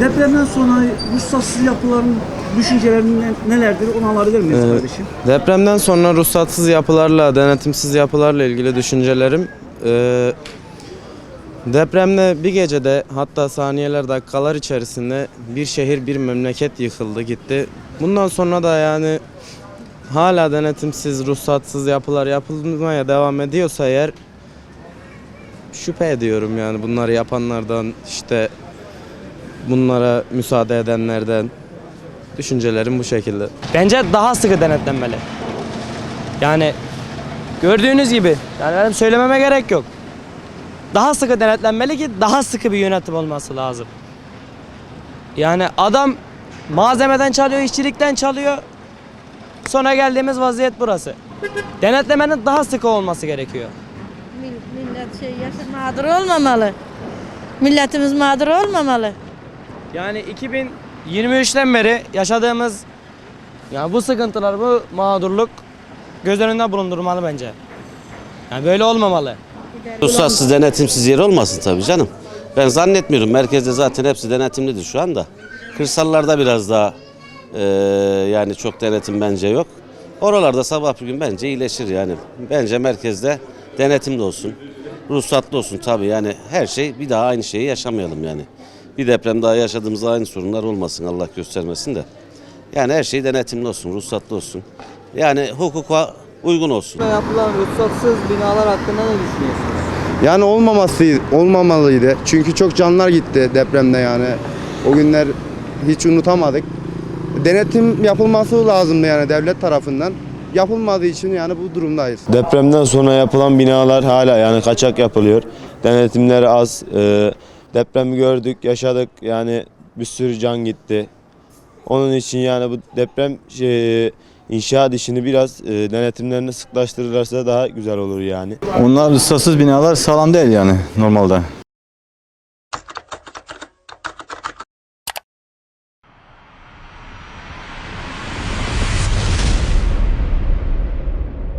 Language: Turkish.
Depremden sonra ruhsatsız yapıların düşüncelerin ne- nelerdir onu alabilir miyiz Ee, kardeşim? Depremden sonra ruhsatsız yapılarla, denetimsiz yapılarla ilgili düşüncelerim eee, depremde bir gecede hatta saniyeler dakikalar içerisinde bir şehir bir memleket yıkıldı gitti. Bundan sonra da yani hala denetimsiz, ruhsatsız yapılar yapılmaya devam ediyorsa eğer şüphe ediyorum yani bunları yapanlardan işte bunlara müsaade edenlerden düşüncelerim bu şekilde. Bence daha sıkı denetlenmeli. Yani gördüğünüz gibi yani benim söylememe gerek yok. Daha sıkı denetlenmeli ki daha sıkı bir yönetim olması lazım. Yani adam malzemeden çalıyor, işçilikten çalıyor. Sonra geldiğimiz vaziyet burası. Denetlemenin daha sıkı olması gerekiyor. Mil- Millet şey yaşa mağdur olmamalı. Milletimiz mağdur olmamalı. Yani 2023'ten beri yaşadığımız yani bu sıkıntılar, bu mağdurluk göz önünde bulundurmalı bence. Yani böyle olmamalı. Ruhsatsız denetimsiz yer olmasın tabii canım. Ben zannetmiyorum. Merkezde zaten hepsi denetimlidir şu anda. Kırsallarda biraz daha eee, yani çok denetim bence yok. Oralarda sabah bir gün bence iyileşir yani. Bence merkezde denetimli olsun. Ruhsatlı olsun tabii yani her şey bir daha aynı şeyi yaşamayalım yani. Bir deprem daha yaşadığımızda aynı sorunlar olmasın Allah göstermesin de. Yani her şey denetimli olsun, ruhsatlı olsun. Yani hukuka uygun olsun. Yapılan ruhsatsız binalar hakkında ne düşünüyorsunuz? Yani olmaması olmamalıydı. Çünkü çok canlar gitti depremde yani. O günler hiç unutamadık. Denetim yapılması lazımdı yani devlet tarafından. Yapılmadığı için yani bu durumdayız. Depremden sonra yapılan binalar hala yani kaçak yapılıyor. Denetimler az. Ee, depremi gördük, yaşadık. Yani bir sürü can gitti. Onun için yani bu deprem şey, inşaat işini biraz e, denetimlerini sıklaştırırlarsa daha güzel olur yani. Onlar ruhsatsız binalar sağlam değil yani normalde.